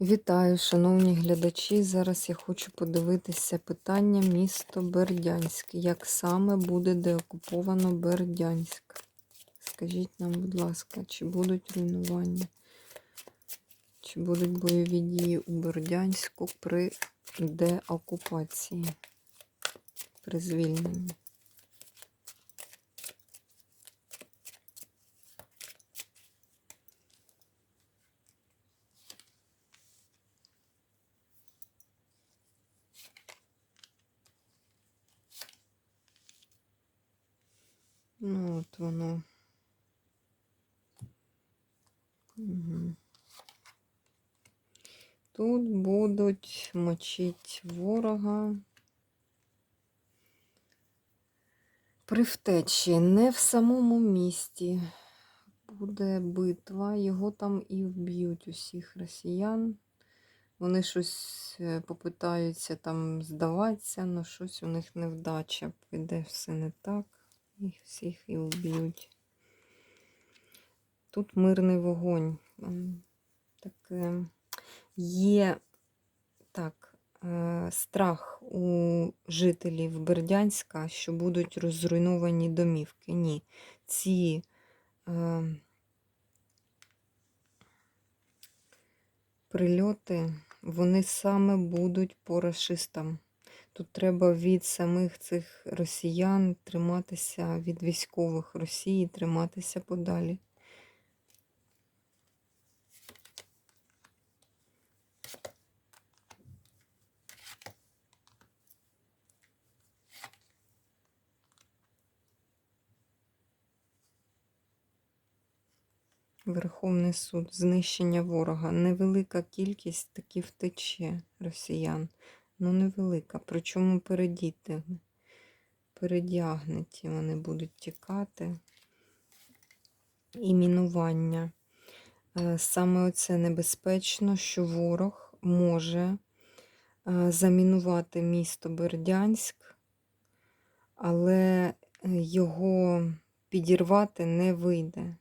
Вітаю, шановні глядачі. Зараз я хочу подивитися питання місто Бердянськ. Як саме буде деокуповано Бердянськ? Скажіть нам, будь ласка, чи будуть руйнування? Чи будуть бойові дії у Бердянську при деокупації, при звільненні? Ну, от воно. Тут будуть мочить ворога. При втечі, не в самому місті буде битва, його там і вб'ють усіх росіян. Вони щось е, попитаються там здаватися, але щось у них невдача. Піде все не так. Їх всіх і вб'ють. Тут мирний вогонь. Таке є так, е, страх у жителів Бердянська, що будуть розруйновані домівки. Ні. Ці е, прильоти, вони саме будуть по расистам. Тут треба від самих цих росіян триматися, від військових Росії триматися подалі. Верховний суд, знищення ворога. Невелика кількість таки втече росіян ну невелика. Причому передіти, передягнуті вони будуть тікати. І мінування. Е, саме оце небезпечно, що ворог може е, замінувати місто Бердянськ, але його підірвати не вийде.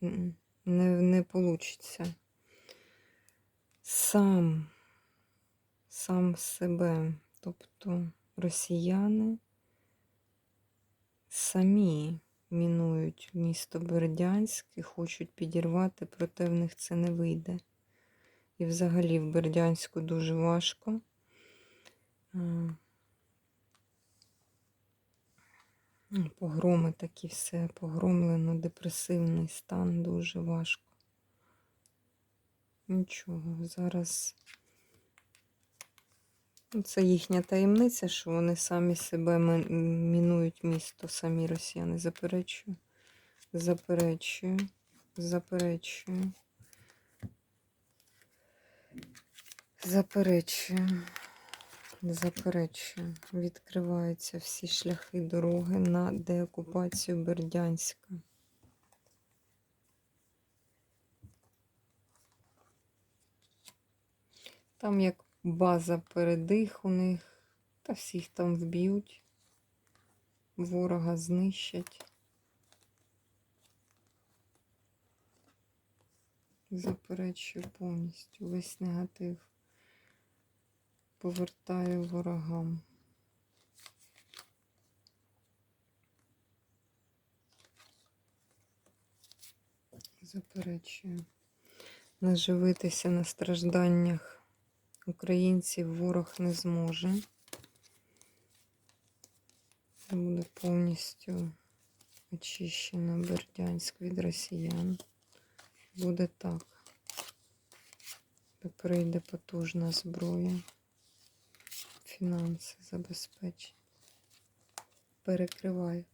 Не не вийде. Сам сам себе. Тобто росіяни самі мінують місто Бердянськ і хочуть підірвати, проте в них це не вийде. І взагалі в Бердянську дуже важко. Погроми такі все, погромлено, депресивний стан дуже важко. Нічого, зараз Ну, це їхня таємниця, що вони самі себе мінують місто, самі росіяни. Заперечую, заперечую, заперечую. Заперечую, заперечую. Відкриваються всі шляхи дороги на деокупацію Бердянська. Там як база передих у них, та всіх там вб'ють, ворога знищать. Заперечую повністю весь негатив. Повертаю ворогам. Заперечую. Наживитися на стражданнях українців ворог не зможе. Буде повністю очищено Бердянськ від росіян. Буде так. Прийде потужна зброя, фінанси забезпечення. Перекриваю.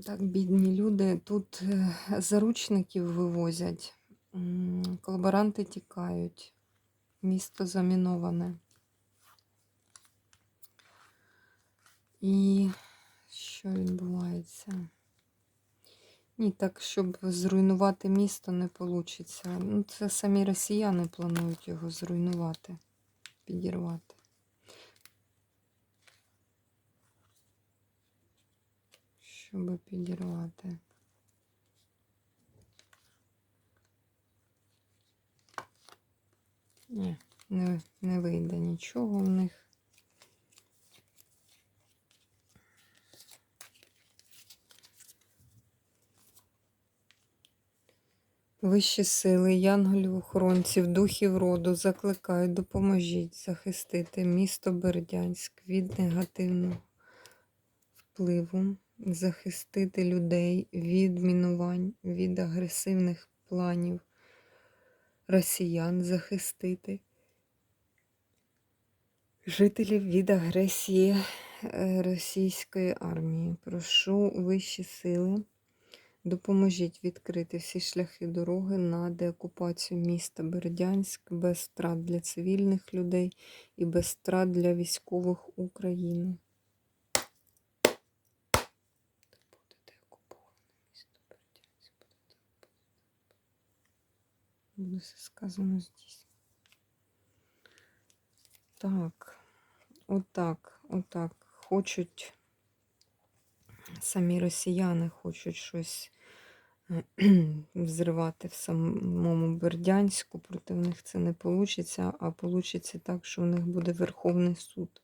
Так, бідні люди. Тут е, заручників вивозять, колаборанти тікають, місто заміноване. І що відбувається? Ні, так, щоб зруйнувати місто, не вийде. Ну, це самі росіяни планують його зруйнувати, підірвати. щоб підірвати. Ні, не, не вийде нічого в них. Вищі сили, янголів, охоронців, духів роду закликаю, допоможіть захистити місто Бердянськ від негативного впливу захистити людей від мінувань, від агресивних планів росіян, захистити жителів від агресії е, російської армії. Прошу вищі сили. Допоможіть відкрити всі шляхи дороги на деокупацію міста Бердянськ без втрат для цивільних людей і без втрат для військових України. Буде деокуповане місто Бердянськ. Буде деокуповане. Все сказано здійснено. Так, отак, отак. Хочуть самі росіяни хочуть щось взривати в самому Бердянську. Проти них це не вийде, а вийде так, що в них буде Верховний суд.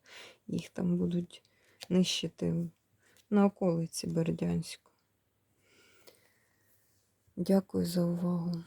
Їх там будуть нищити на околиці Бердянську. Дякую за увагу.